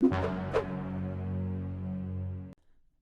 you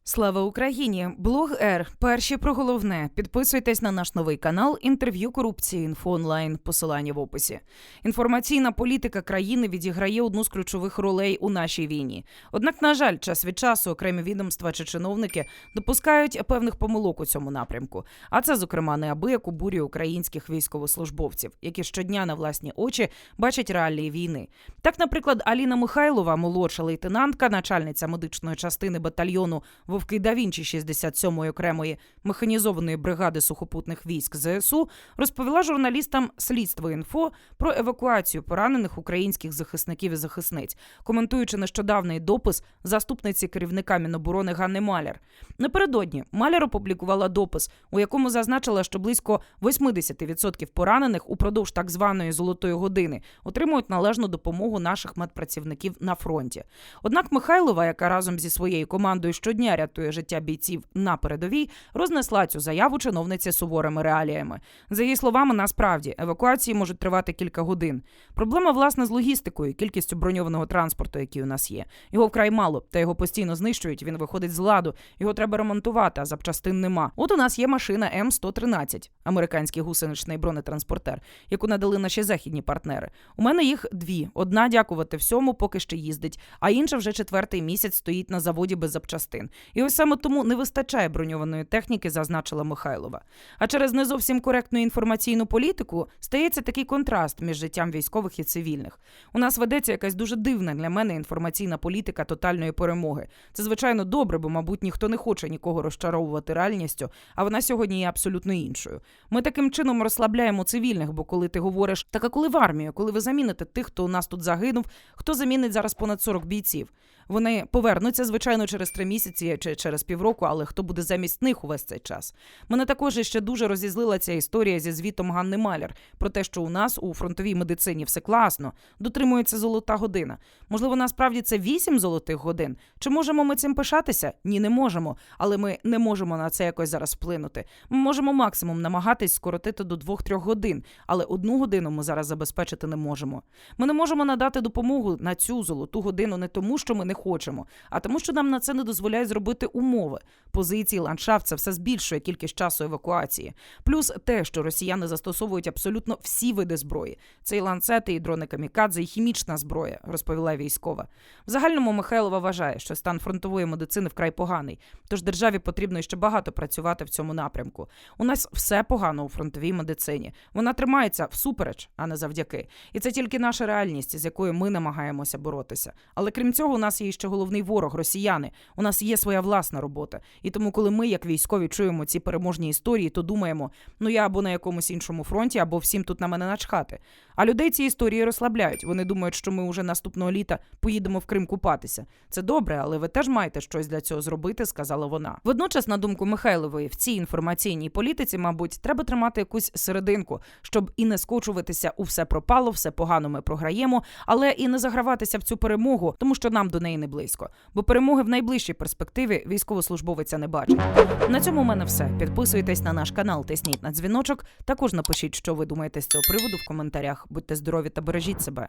Слава Україні! Блог Р. Перші про головне. Підписуйтесь на наш новий канал інтерв'ю корупції інфо онлайн. Посилання в описі. Інформаційна політика країни відіграє одну з ключових ролей у нашій війні. Однак, на жаль, час від часу окремі відомства чи чиновники допускають певних помилок у цьому напрямку. А це, зокрема, неабияк обурює українських військовослужбовців, які щодня на власні очі бачать реалії війни. Так, наприклад, Аліна Михайлова, молодша лейтенантка, начальниця медичної частини батальйону Вовки да Вінчі 67-ї окремої механізованої бригади сухопутних військ ЗСУ, розповіла журналістам слідство інфо про евакуацію поранених українських захисників і захисниць, коментуючи нещодавний допис заступниці керівника Міноборони Ганни Маляр. Напередодні Маляр опублікувала допис, у якому зазначила, що близько 80% поранених упродовж так званої золотої години отримують належну допомогу наших медпрацівників на фронті. Однак Михайлова, яка разом зі своєю командою щодня рятує життя бійців на передовій, рознесла цю заяву чиновниці суворими реаліями. За її словами, насправді евакуації можуть тривати кілька годин. Проблема власне з логістикою, кількістю броньованого транспорту, який у нас є. Його вкрай мало, та його постійно знищують. Він виходить з ладу. Його треба ремонтувати, а запчастин нема. От у нас є машина М113, американський гусеничний бронетранспортер, яку надали наші західні партнери. У мене їх дві. Одна, дякувати всьому, поки ще їздить, а інша вже четвертий місяць стоїть на заводі без запчастин. І ось саме тому не вистачає броньованої техніки, зазначила Михайлова. А через не зовсім коректну інформаційну політику стається такий контраст між життям військових і цивільних. У нас ведеться якась дуже дивна для мене інформаційна політика тотальної перемоги. Це звичайно добре, бо, мабуть, ніхто не хоче нікого розчаровувати реальністю, а вона сьогодні є абсолютно іншою. Ми таким чином розслабляємо цивільних, бо коли ти говориш, так а коли в армію, коли ви заміните тих, хто у нас тут загинув, хто замінить зараз понад 40 бійців. Вони повернуться, звичайно, через три місяці чи через півроку, але хто буде замість них увесь цей час? Мене також ще дуже розізлила ця історія зі звітом Ганни Маляр про те, що у нас у фронтовій медицині все класно, дотримується золота година. Можливо, насправді це вісім золотих годин. Чи можемо ми цим пишатися? Ні, не можемо. Але ми не можемо на це якось зараз вплинути. Ми можемо максимум намагатись скоротити до двох-трьох годин, але одну годину ми зараз забезпечити не можемо. Ми не можемо надати допомогу на цю золоту годину не тому, що ми не хочемо, а тому, що нам на це не дозволяють зробити умови. Позиції, ландшафт це все збільшує кількість часу евакуації. Плюс те, що росіяни застосовують абсолютно всі види зброї. Це і ланцети, і дрони камікадзе, і хімічна зброя, розповіла військова. В загальному Михайлова вважає, що стан фронтової медицини вкрай поганий. Тож державі потрібно ще багато працювати в цьому напрямку. У нас все погано у фронтовій медицині. Вона тримається всупереч, а не завдяки. І це тільки наша реальність, з якою ми намагаємося боротися. Але крім цього, у нас є ще головний ворог росіяни. У нас є своя власна робота. І тому, коли ми, як військові, чуємо ці переможні історії, то думаємо, ну я або на якомусь іншому фронті, або всім тут на мене начхати. А людей ці історії розслабляють. Вони думають, що ми уже наступного літа поїдемо в Крим купатися. Це добре, але ви теж маєте щось для цього зробити, сказала вона. Водночас, на думку Михайлової, в цій інформаційній політиці, мабуть, треба тримати якусь серединку, щоб і не скочуватися у все пропало, все погано ми програємо, але і не заграватися в цю перемогу, тому що нам до неї не близько. Бо перемоги в найближчій перспективі військовослужбовиця не бачить. На цьому в мене все. Підписуйтесь на наш канал, тисніть на дзвіночок. Також напишіть, що ви думаєте з цього приводу в коментарях. Будьте здорові та бережіть себе.